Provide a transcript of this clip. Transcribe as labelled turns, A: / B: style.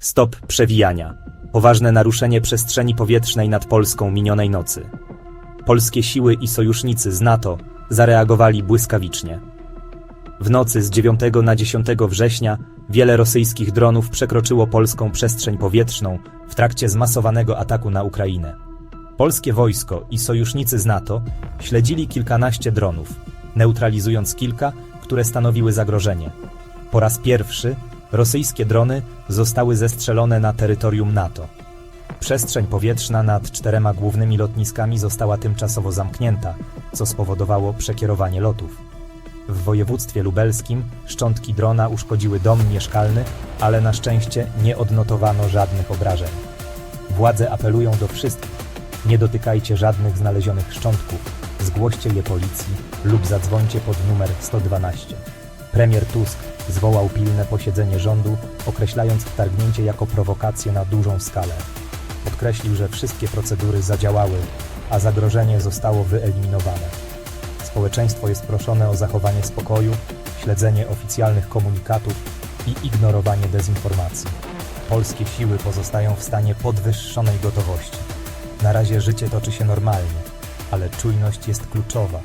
A: Stop przewijania. Poważne naruszenie przestrzeni powietrznej nad Polską minionej nocy. Polskie siły i sojusznicy z NATO zareagowali błyskawicznie. W nocy z 9 na 10 września wiele rosyjskich dronów przekroczyło polską przestrzeń powietrzną w trakcie zmasowanego ataku na Ukrainę. Polskie wojsko i sojusznicy z NATO śledzili kilkanaście dronów, neutralizując kilka, które stanowiły zagrożenie. Po raz pierwszy rosyjskie drony zostały zestrzelone na terytorium NATO. Przestrzeń powietrzna nad czterema głównymi lotniskami została tymczasowo zamknięta, co spowodowało przekierowanie lotów. W województwie lubelskim szczątki drona uszkodziły dom mieszkalny, ale na szczęście nie odnotowano żadnych obrażeń. Władze apelują do wszystkich: nie dotykajcie żadnych znalezionych szczątków, zgłoście je policji lub zadzwońcie pod numer 112. Premier Tusk zwołał pilne posiedzenie rządu, określając wtargnięcie jako prowokację na dużą skalę. Podkreślił, że wszystkie procedury zadziałały, a zagrożenie zostało wyeliminowane. Społeczeństwo jest proszone o zachowanie spokoju, śledzenie oficjalnych komunikatów i ignorowanie dezinformacji. Polskie siły pozostają w stanie podwyższonej gotowości. Na razie życie toczy się normalnie, ale czujność jest kluczowa.